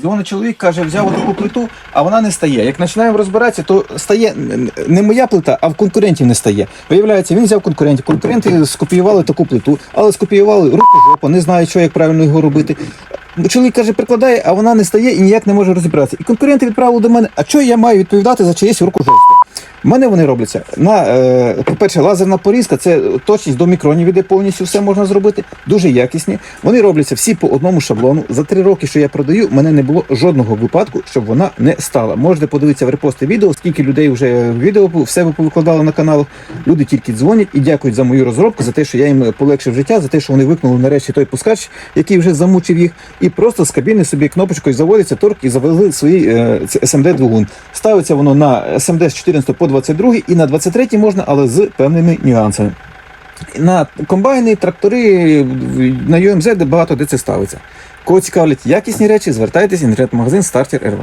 Дзвонить чоловік, каже, взяв таку плиту, а вона не стає. Як починаємо розбиратися, то стає не моя плита, а в конкурентів не стає. Виявляється, він взяв конкурентів. Конкуренти скопіювали таку плиту, але скопіювали руку жопу, не знають, що як правильно його робити. Чоловік каже, прикладає, а вона не стає і ніяк не може розібратися. І конкуренти відправили до мене, а що я маю відповідати за чиєсь рукожопство? У мене вони робляться на, е, по-перше, лазерна порізка, це точність до мікронів іде повністю все можна зробити. Дуже якісні. Вони робляться всі по одному шаблону. За три роки, що я продаю, мене не було жодного випадку, щоб вона не стала. Можете подивитися в репости відео, скільки людей вже відео все ви повикладали на канал. Люди тільки дзвонять і дякують за мою розробку, за те, що я їм полегшив життя, за те, що вони викнули нарешті той пускач, який вже замучив їх, і просто з кабіни собі кнопочкою заводиться торк і завели свій е, SMD двигун. Ставиться воно на SMD з 14 по 22 і на 23 можна, але з певними нюансами. На комбайни, трактори, на UMZ де багато де це ставиться. Кого цікавлять якісні речі, звертайтесь в інтернет-магазин Starter RV.